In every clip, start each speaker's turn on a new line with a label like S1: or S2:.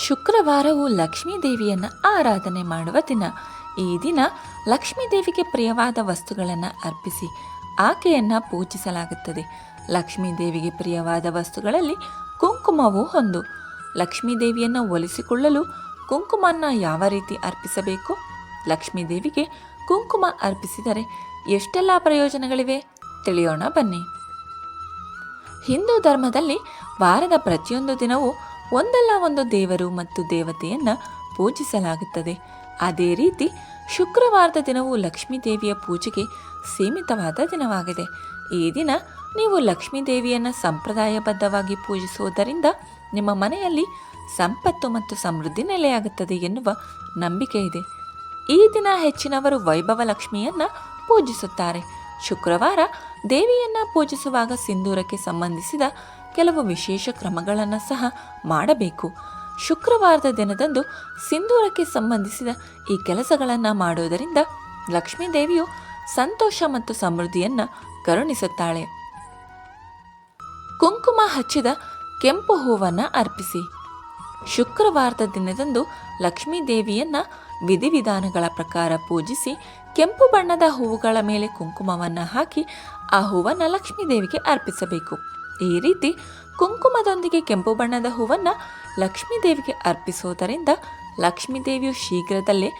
S1: ಶುಕ್ರವಾರವು ಲಕ್ಷ್ಮೀ ದೇವಿಯನ್ನು ಆರಾಧನೆ ಮಾಡುವ ದಿನ. ಈ ದಿನ ಲಕ್ಷ್ಮೀ ದೇವಿಗೆ ಪ್ರಿಯವಾದ ವಸ್ತುಗಳನ್ನು ಅರ್ಪಿಸಿ ಆಕೆಯನ್ನು ಪೂಜಿಸಲಾಗುತ್ತದೆ. ಲಕ್ಷ್ಮೀ ದೇವಿಗೆ ಪ್ರಿಯವಾದ ವಸ್ತುಗಳಲ್ಲಿ ಕುಂಕುಮವು ಒಂದು. ಲಕ್ಷ್ಮೀ ದೇವಿಯನ್ನು ಒಲಿಸಿಕೊಳ್ಳಲು ಕುಂಕುಮನ ಯಾವ ರೀತಿ ಅರ್ಪಿಸಬೇಕು? ಲಕ್ಷ್ಮೀ ದೇವಿಗೆ ಕುಂಕುಮ ಅರ್ಪಿಸಿದರೆ ಎಷ್ಟೆಲ್ಲ ಪ್ರಯೋಜನಗಳಿವೆ? ತಿಳಿಯೋಣ ಬನ್ನಿ. ಹಿಂದೂ ಧರ್ಮದಲ್ಲಿ ವಾರದ ಪ್ರತಿಯೊಂದು ದಿನವೂ ಒಂದಲ್ಲ ಒಂದು ದೇವರು ಮತ್ತು ದೇವತೆಯನ್ನು ಪೂಜಿಸಲಾಗುತ್ತದೆ. ಅದೇ ರೀತಿ ಶುಕ್ರವಾರದ ದಿನವು ಲಕ್ಷ್ಮೀ ದೇವಿಯ ಪೂಜೆಗೆ ಸೀಮಿತವಾದ ದಿನವಾಗಿದೆ. ಈ ದಿನ ನೀವು ಲಕ್ಷ್ಮೀ ದೇವಿಯನ್ನು ಸಂಪ್ರದಾಯಬದ್ಧವಾಗಿ ಪೂಜಿಸುವುದರಿಂದ ನಿಮ್ಮ ಮನೆಯಲ್ಲಿ ಸಂಪತ್ತು ಮತ್ತು ಸಮೃದ್ಧಿ ನೆಲೆಯಾಗುತ್ತದೆ ಎನ್ನುವ ನಂಬಿಕೆ ಇದೆ. ಈ ದಿನ ಹೆಚ್ಚಿನವರು ವೈಭವ ಲಕ್ಷ್ಮಿಯನ್ನ ಪೂಜಿಸುತ್ತಾರೆ. ಶುಕ್ರವಾರ ದೇವಿಯನ್ನ ಪೂಜಿಸುವಾಗ ಸಿಂಧೂರಕ್ಕೆ ಸಂಬಂಧಿಸಿದ ಕೆಲವು ವಿಶೇಷ ಕ್ರಮಗಳನ್ನು ಸಹ ಮಾಡಬೇಕು. ಶುಕ್ರವಾರದ ದಿನದಂದು ಸಿಂಧೂರಕ್ಕೆ ಸಂಬಂಧಿಸಿದ ಈ ಕೆಲಸಗಳನ್ನು ಮಾಡುವುದರಿಂದ ಲಕ್ಷ್ಮೀ ದೇವಿಯು ಸಂತೋಷ ಮತ್ತು ಸಮೃದ್ಧಿಯನ್ನು ಕರುಣಿಸುತ್ತಾಳೆ. ಕುಂಕುಮ ಹಚ್ಚಿದ ಕೆಂಪು ಹೂವನ್ನು ಅರ್ಪಿಸಿ. ಶುಕ್ರವಾರದ ದಿನದಂದು ಲಕ್ಷ್ಮೀ ದೇವಿಯನ್ನ ವಿಧಿವಿಧಾನಗಳ ಪ್ರಕಾರ ಪೂಜಿಸಿ ಕೆಂಪು ಬಣ್ಣದ ಹೂವುಗಳ ಮೇಲೆ ಕುಂಕುಮವನ್ನು ಹಾಕಿ ಆ ಹೂವನ್ನು ಲಕ್ಷ್ಮೀದೇವಿಗೆ ಅರ್ಪಿಸಬೇಕು. ಈ ರೀತಿ ಕುಂಕುಮದೊಂದಿಗೆ ಕೆಂಪು ಬಣ್ಣದ ಹೂವನ್ನು ಲಕ್ಷ್ಮೀದೇವಿಗೆ ಅರ್ಪಿಸುವುದರಿಂದ ಲಕ್ಷ್ಮೀ ದೇವಿಯು ಶೀಘ್ರದಲ್ಲೇ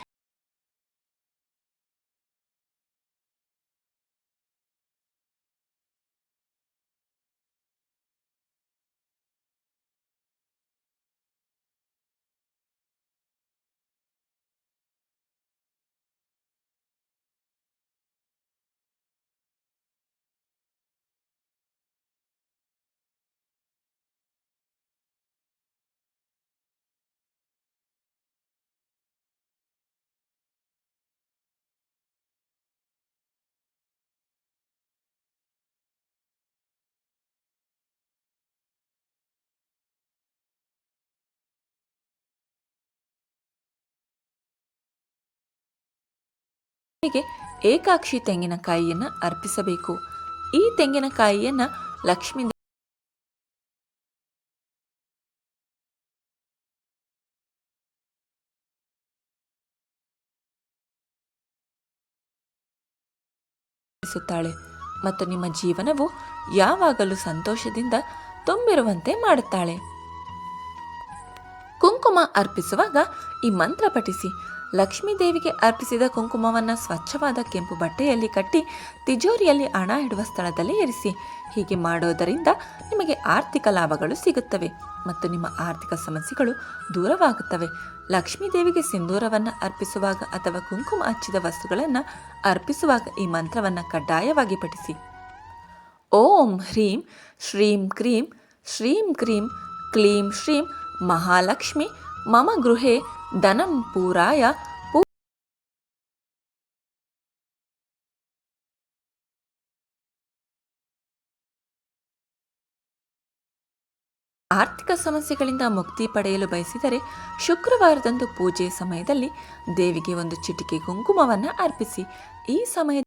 S1: ಗೆ ಏಕಾಕ್ಷಿ ತೆಂಗಿನಕಾಯಿಯನ್ನು ಅರ್ಪಿಸಬೇಕು. ಈ ತೆಂಗಿನಕಾಯಿಯನ್ನು ಲಕ್ಷ್ಮೀ ಮತ್ತು ನಿಮ್ಮ ಜೀವನವು ಯಾವಾಗಲೂ ಸಂತೋಷದಿಂದ ತುಂಬಿರುವಂತೆ ಮಾಡುತ್ತಾಳೆ. ಕುಂಕುಮ ಅರ್ಪಿಸುವಾಗ ಈ ಮಂತ್ರ ಪಠಿಸಿ. ಲಕ್ಷ್ಮೀ ದೇವಿಗೆ ಅರ್ಪಿಸಿದ ಕುಂಕುಮವನ್ನು ಸ್ವಚ್ಛವಾದ ಕೆಂಪು ಬಟ್ಟೆಯಲ್ಲಿ ಕಟ್ಟಿ ತಿಜೋರಿಯಲ್ಲಿ ಹಣ ಇಡುವ ಸ್ಥಳದಲ್ಲಿ ಇರಿಸಿ. ಹೀಗೆ ಮಾಡೋದರಿಂದ ನಿಮಗೆ ಆರ್ಥಿಕ ಲಾಭಗಳು ಸಿಗುತ್ತವೆ ಮತ್ತು ನಿಮ್ಮ ಆರ್ಥಿಕ ಸಮಸ್ಯೆಗಳು ದೂರವಾಗುತ್ತವೆ. ಲಕ್ಷ್ಮೀ ದೇವಿಗೆ ಸಿಂಧೂರವನ್ನು ಅರ್ಪಿಸುವಾಗ ಅಥವಾ ಕುಂಕುಮ ಹಚ್ಚಿದ ವಸ್ತುಗಳನ್ನು ಅರ್ಪಿಸುವಾಗ ಈ ಮಂತ್ರವನ್ನು ಕಡ್ಡಾಯವಾಗಿ ಪಠಿಸಿ. ಓಂ ಹ್ರೀಂ, ಶ್ರೀಂ ಕ್ರೀಂ ಶ್ರೀಂ ಕ್ರೀಂ, ಕ್ಲೀಂ ಶ್ರೀಂ ಮಹಾಲಕ್ಷ್ಮಿ, ಮಮ ಗೃಹೆ, ಧನಂ ಪೂರಾಯ ಆರ್ಥಿಕ ಸಮಸ್ಯೆಗಳಿಂದ ಮುಕ್ತಿ ಪಡೆಯಲು ಬಯಸಿದರೆ ಶುಕ್ರವಾರದಂದು ಪೂಜೆ ಸಮಯದಲ್ಲಿ ದೇವಿಗೆ ಒಂದು ಚಿಟಿಕೆ ಕುಂಕುಮವನ್ನು ಅರ್ಪಿಸಿ. ಈ ಸಮಯ